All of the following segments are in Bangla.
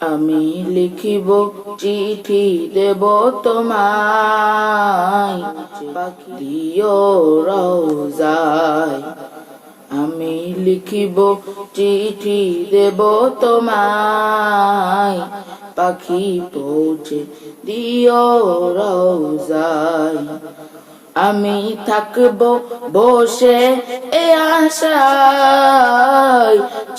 আমি লিখিব চিঠি দেব তোমায় দিও রোজায় আমি লিখিব চিঠি দেব তোমায়, পাখি পৌঁছে দিও রোজায় আমি থাকব বসে এ আশায়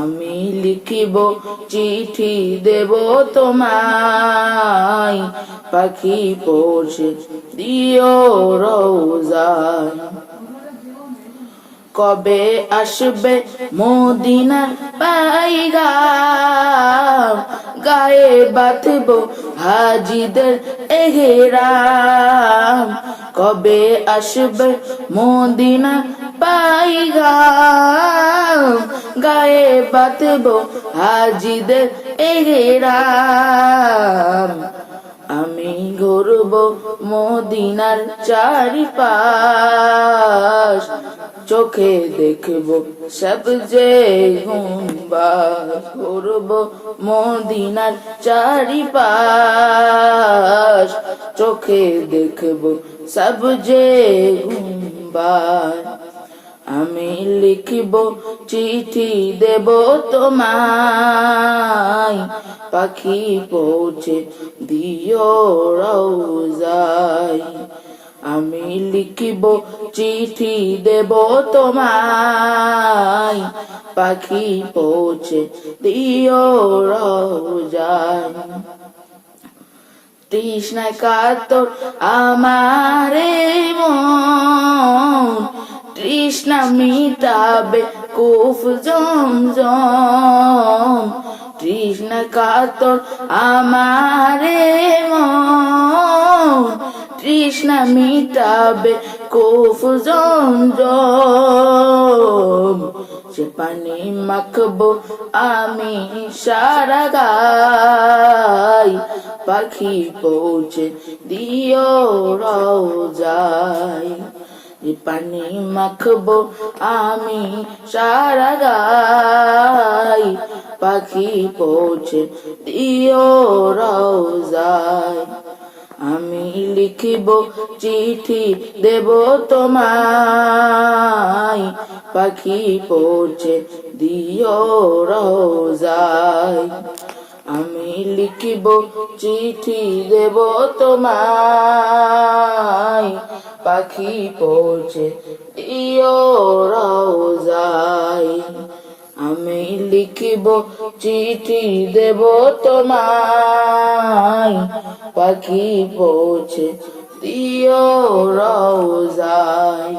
আমি লিখিব চিঠি দেব তোমায়। পাখি পৌঁছে দিও রোজাই কবে আসবে মদিনার পাইগাম গায়ে বাঁধব হাজিদের এহেরাম। কবে আসবে মদিনা পাইগাম, গায়ে বাঁধব হাজিদের এহেরাম। আমি ঘুরব মদিনার চারিপাশ, চোখে দেখব সব যে গুম্বাস ঘুরব মদিনার চারিপাশ, চোখে দেখব সব যে গুম্বাস আমি লিখিব চিঠি দেব তোমায়। পাখি পৌঁছে দিও রোজাই আমি লিখিব চিঠি দেব তোমায়। পাখি পৌঁছে দিও রোজাই তৃষ্ণায় কাতর আমারে মন। তৃষ্ণা মিটাবে কুফ জমজম তৃষ্ণা কাতর আমারে মন। তৃষ্ণা মিটাবে কুফ জমজম সে পানি মাখবো আমি সারা গাই। পাখি পৌঁছে দিও রোজাই যে পানি মাখবো আমি সারা গাই। পাখি পৌঁছে দিও রোজাই আমি লিখিব চিঠি দেব তোমায়। পাখি পৌঁছে দিও রোজাই আমি লিখিব চিঠি দেব তোমায়। পাখি পৌঁছে দিও রোজাই আমি লিখিব চিঠি দেব তোমায়। পাখি পৌঁছে দিও রোজাই